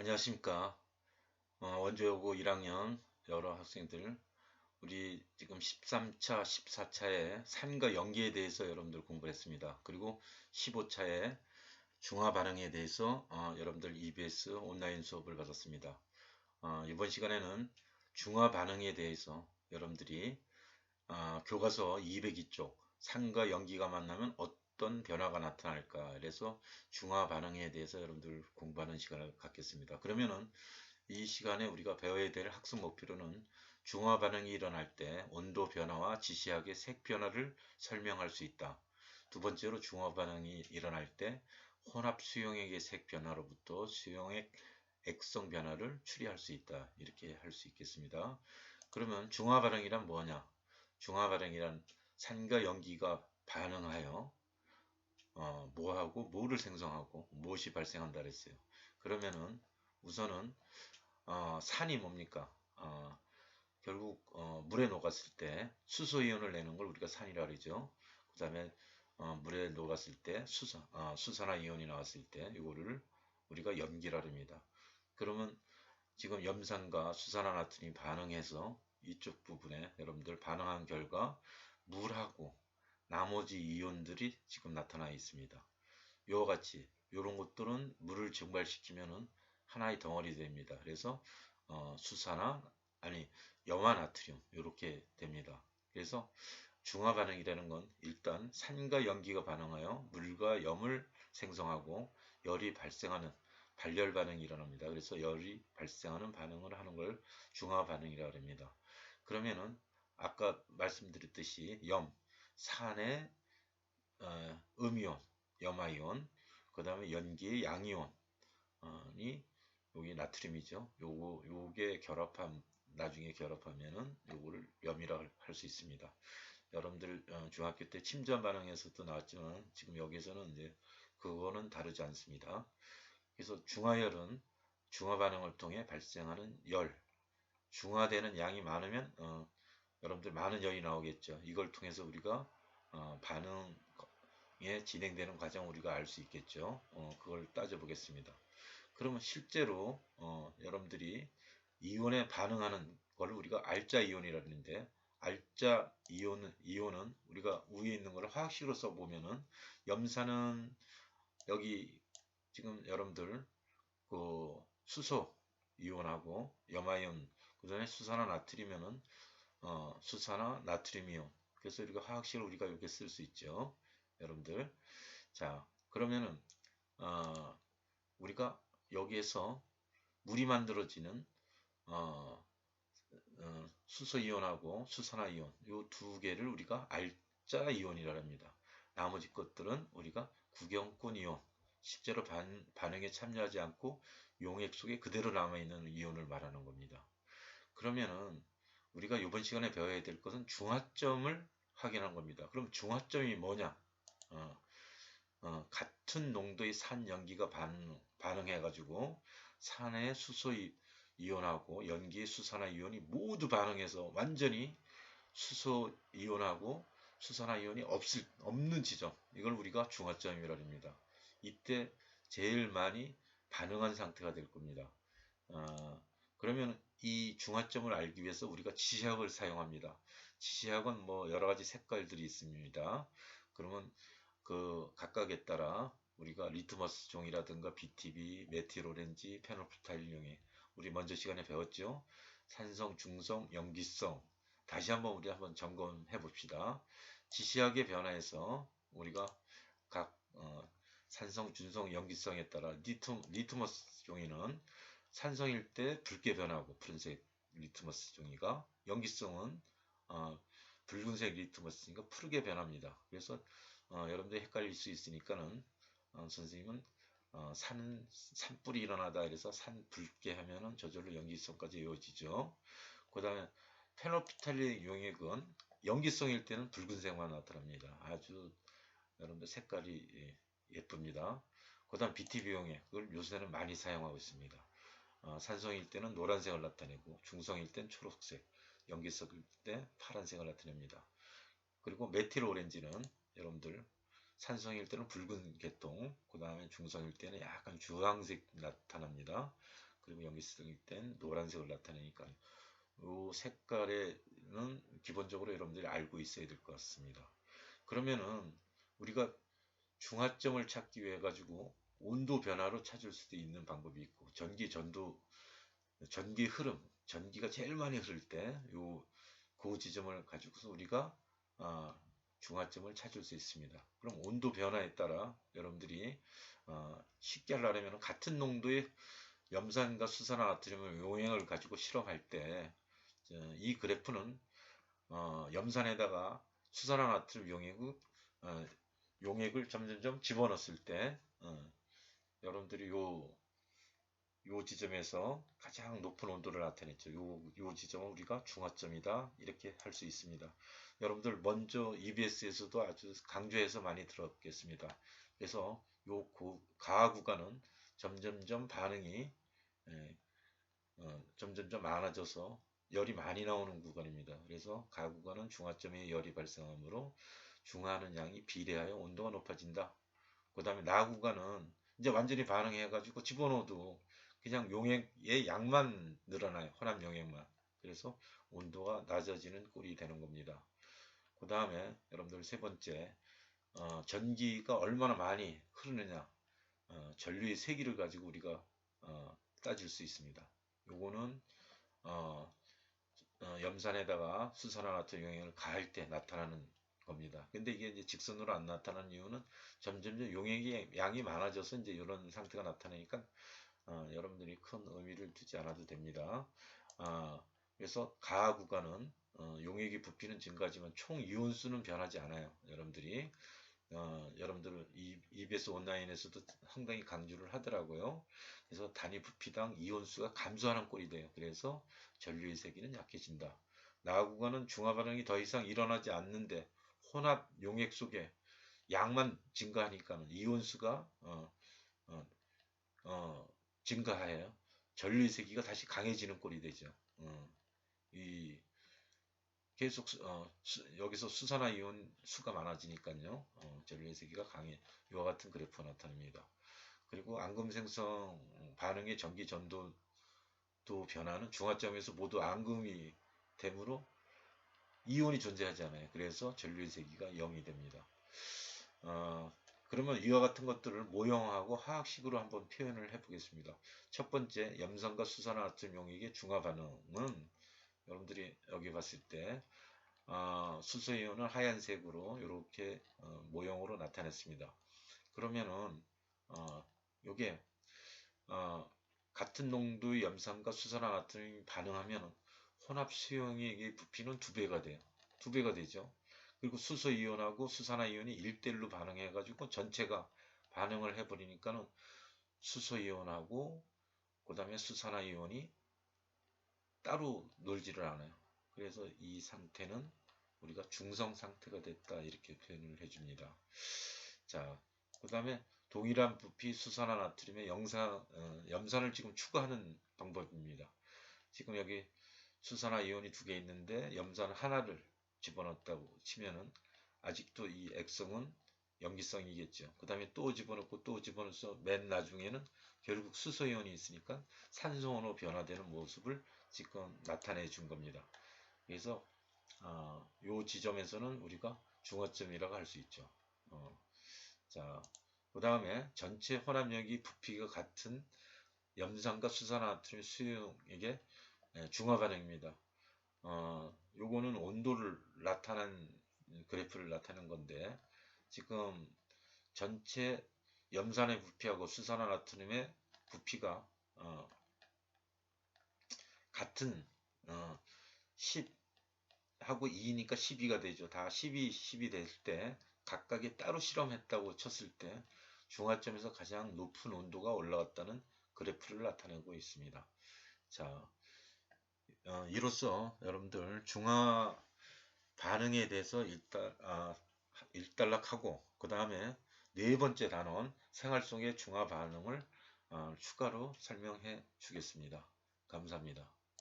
안녕하십니까. 어, 원조여고 1학년 여러 학생들, 우리 지금 13차, 14차에 산과 연기에 대해서 여러분들 공부를 했습니다. 그리고 15차에 중화 반응에 대해서 어, 여러분들 EBS 온라인 수업을 받았습니다. 어, 이번 시간에는 중화 반응에 대해서 여러분들이 어, 교과서 202쪽 산과 연기가 만나면 어떤 어떤 변화가 나타날까 그래서 중화 반응에 대해서 여러분들 공부하는 시간을 갖겠습니다. 그러면은 이 시간에 우리가 배워야 될 학습 목표로는 중화 반응이 일어날 때 온도 변화와 지시학의 색 변화를 설명할 수 있다. 두 번째로 중화 반응이 일어날 때 혼합 수용액의 색 변화로부터 수용액 액성 변화를 추리할 수 있다. 이렇게 할 수 있겠습니다. 그러면 중화 반응이란 뭐냐? 중화 반응이란 산과 연기가 반응하여 어, 뭐하고 뭐를 생성하고 무엇이 발생한다 그랬어요. 그러면은 우선은 어, 산이 뭡니까? 어, 결국 어, 물에 녹았을 때 수소이온을 내는 걸 우리가 산이라 그러죠. 그 다음에 어, 물에 녹았을 때 수산, 어, 수산화 이온이 나왔을 때 이거를 우리가 염기라 합니다. 그러면 지금 염산과 수산화 나트륨이 반응해서 이쪽 부분에 여러분들 반응한 결과 물하고 나머지 이온들이 지금 나타나 있습니다. 이와 같이 이런 것들은 물을 증발시키면 하나의 덩어리 됩니다. 그래서 어, 수산화 아니 염화 나트륨 이렇게 됩니다. 그래서 중화 반응이라는 건 일단 산과 연기가 반응하여 물과 염을 생성하고 열이 발생하는 발열 반응이 일어납니다. 그래서 열이 발생하는 반응을 하는 걸 중화 반응이라고 합니다. 그러면은 아까 말씀드렸듯이 염, 산의 어, 음이온, 염화이온, 그 다음에 연기의 양이온이 여기 나트륨이죠. 요거 요게 결합함 나중에 결합하면은 요거를 염이라고 할수 있습니다. 여러분들 어, 중학교 때 침전 반응에서도 나왔지만 지금 여기서는 이제 그거는 다르지 않습니다. 그래서 중화열은 중화 반응을 통해 발생하는 열, 중화되는 양이 많으면 어, 여러분들 많은 열이 나오겠죠. 이걸 통해서 우리가 어, 반응에 진행되는 과정 우리가 알 수 있겠죠. 어, 그걸 따져보겠습니다. 그러면 실제로 어, 여러분들이 이온에 반응하는 걸 우리가 알자 이온이라 하는데 알자 이온은, 이온은 우리가 위에 있는 걸 화학식으로 써보면은 염산은 여기 지금 여러분들 그 수소 이온하고 염화이온 그 다음에 수산화 나트륨이면은 어, 수산화 나트륨이온. 그래서 우리가 화학식을 우리가 이렇게 쓸 수 있죠. 여러분들. 자, 그러면은 어, 우리가 여기에서 물이 만들어지는 어, 어, 수소 이온하고 수산화 이온 이 두 개를 우리가 알자 이온이라 합니다. 나머지 것들은 우리가 구경꾼 이온 실제로 반, 반응에 참여하지 않고 용액 속에 그대로 남아있는 이온을 말하는 겁니다. 그러면은 우리가 이번 시간에 배워야 될 것은 중화점을 확인한 겁니다. 그럼 중화점이 뭐냐? 어, 어, 같은 농도의 산 연기가 반, 반응해가지고 산의 수소 이온하고 연기의 수산화 이온이 모두 반응해서 완전히 수소 이온하고 수산화 이온이 없을, 없는 지점. 이걸 우리가 중화점이라 합니다. 이때 제일 많이 반응한 상태가 될 겁니다. 어, 그러면 이 중화점을 알기 위해서 우리가 지시학을 사용합니다. 지시학은 뭐 여러 가지 색깔들이 있습니다. 그러면 그 각각에 따라 우리가 리트머스 종이라든가 BTB, 메틸 오렌지, 페놀프탈 용액 우리 먼저 시간에 배웠죠. 산성, 중성, 염기성 다시 한번 우리 한번 점검해 봅시다. 지시학의 변화에서 우리가 각 어, 산성, 중성, 염기성에 따라 리트, 리트머스 종이는 산성일 때 붉게 변하고 푸른색 리트머스 종이가 연기성은 어, 붉은색 리트머스니까 푸르게 변합니다. 그래서 어, 여러분들 헷갈릴 수 있으니까는 어, 선생님은 어, 산, 산불이 일어나다 그래서 산 붉게 하면은 저절로 연기성까지 이어지죠. 그 다음에 페노피탈리 용액은 연기성일 때는 붉은색만 나타납니다. 아주 여러분들 색깔이 예, 예쁩니다. 그 다음 BTB 용액, 그걸 요새는 많이 사용하고 있습니다. 어, 산성일 때는 노란색을 나타내고 중성일 땐 초록색, 연기성일 때 파란색을 나타냅니다. 그리고 메틸 오렌지는 여러분들 산성일 때는 붉은 계통, 그 다음에 중성일 때는 약간 주황색 나타납니다. 그리고 연기성이 땐 노란색을 나타내니까 이 색깔에는 기본적으로 여러분들이 알고 있어야 될 것 같습니다. 그러면은 우리가 중화점을 찾기 위해 가지고 온도 변화로 찾을 수도 있는 방법이 있고 전기 전도 전기 흐름 전기가 제일 많이 흐를 때 요 그 지점을 가지고서 우리가 아, 중화점을 찾을 수 있습니다. 그럼 온도 변화에 따라 여러분들이 어, 쉽게 하려면 같은 농도의 염산과 수산화 나트륨의 용액을 가지고 실험할 때 이 그래프는 어, 염산에다가 수산화 나트륨 용액을 어, 용액을 점점점 집어넣었을 때 어, 여러분들이 요, 요 지점에서 가장 높은 온도를 나타냈죠. 요, 요 지점은 우리가 중화점이다. 이렇게 할 수 있습니다. 여러분들 먼저 EBS에서도 아주 강조해서 많이 들었겠습니다. 그래서 요 고, 가하 구간은 점점점 반응이 예, 어, 점점점 많아져서 열이 많이 나오는 구간입니다. 그래서 가하 구간은 중화점에 열이 발생하므로 중화하는 양이 비례하여 온도가 높아진다. 그 다음에 나 구간은 이제 완전히 반응해가지고 집어넣어도 그냥 용액의 양만 늘어나요. 혼합 용액만. 그래서 온도가 낮아지는 꼴이 되는 겁니다. 그 다음에 여러분들 세 번째 어, 전기가 얼마나 많이 흐르느냐 어, 전류의 세기를 가지고 우리가 어, 따질 수 있습니다. 요거는 어, 어, 염산에다가 수산화나트륨 용액을 가할 때 나타나는 겁니다. 근데 이게 이제 직선으로 안 나타나는 이유는 점점점 용액이 양이 많아져서 이제 이런 상태가 나타나니까 어, 여러분들이 큰 의미를 두지 않아도 됩니다. 아, 그래서 가하 구간은 어, 용액이 부피는 증가하지만 총 이온수는 변하지 않아요. 여러분들이 어, 여러분들 EBS 온라인에서도 상당히 강조를 하더라고요. 그래서 단위 부피당 이온수가 감소하는 꼴이 돼요. 그래서 전류의 세기는 약해진다. 나하 구간은 중화 반응이 더 이상 일어나지 않는데 혼합 용액 속에 양만 증가하니까 이온수가 어, 어, 어, 증가하여 전류의 세기가 다시 강해지는 꼴이 되죠. 어, 이 계속 어, 수, 여기서 수산화 이온 수가 많아지니까요. 어, 전류의 세기가 강해 이와 같은 그래프가 나타납니다. 그리고 앙금 생성 반응의 전기 전도도 변화는 중화점에서 모두 앙금이 되므로 이온이 존재하지 않아요. 그래서 전류의 세기가 0이 됩니다. 어, 그러면 이와 같은 것들을 모형하고 화학식으로 한번 표현을 해보겠습니다. 첫 번째, 염산과 수산화나트륨 용액의 중화 반응은 여러분들이 여기 봤을 때 어, 수소이온을 하얀색으로 이렇게 어, 모형으로 나타냈습니다. 그러면은 어, 요게 어, 같은 농도의 염산과 수산화나트륨이 반응하면 혼합 수용액의 부피는 두 배가 돼요. 두 배가 되죠. 그리고 수소 이온하고 수산화 이온이 1대1로 반응해 가지고 전체가 반응을 해 버리니까는 수소 이온하고 그다음에 수산화 이온이 따로 놀지를 않아요. 그래서 이 상태는 우리가 중성 상태가 됐다 이렇게 표현을 해 줍니다. 자, 그 다음에 동일한 부피 수산화 나트륨의 어, 염산을 지금 추가하는 방법입니다. 지금 여기 수산화 이온이 두 개 있는데 염산 하나를 집어넣었다고 치면은 아직도 이 액성은 염기성이겠죠. 그 다음에 또 집어넣고 또 집어넣어서 맨 나중에는 결국 수소이온이 있으니까 산소원으로 변화되는 모습을 지금 나타내 준 겁니다. 그래서 어, 요 지점에서는 우리가 중화점이라고 할 수 있죠. 어, 자, 그 다음에 전체 혼합력이 부피가 같은 염산과 수산화나트륨 수용액의 중화 반응입니다. 어, 요거는 온도를 나타낸 그래프를 나타낸 건데 지금 전체 염산의 부피하고 수산화 나트륨의 부피가 어, 같은 어, 10 하고 2니까 12가 되죠. 다 12, 10이 될때 각각이 따로 실험했다고 쳤을 때 중화점에서 가장 높은 온도가 올라갔다는 그래프를 나타내고 있습니다. 자, 어, 이로써 여러분들 중화 반응에 대해서 일단 아, 일단락하고 그 다음에 네 번째 단원 생활 속의 중화 반응을 어, 추가로 설명해 주겠습니다. 감사합니다.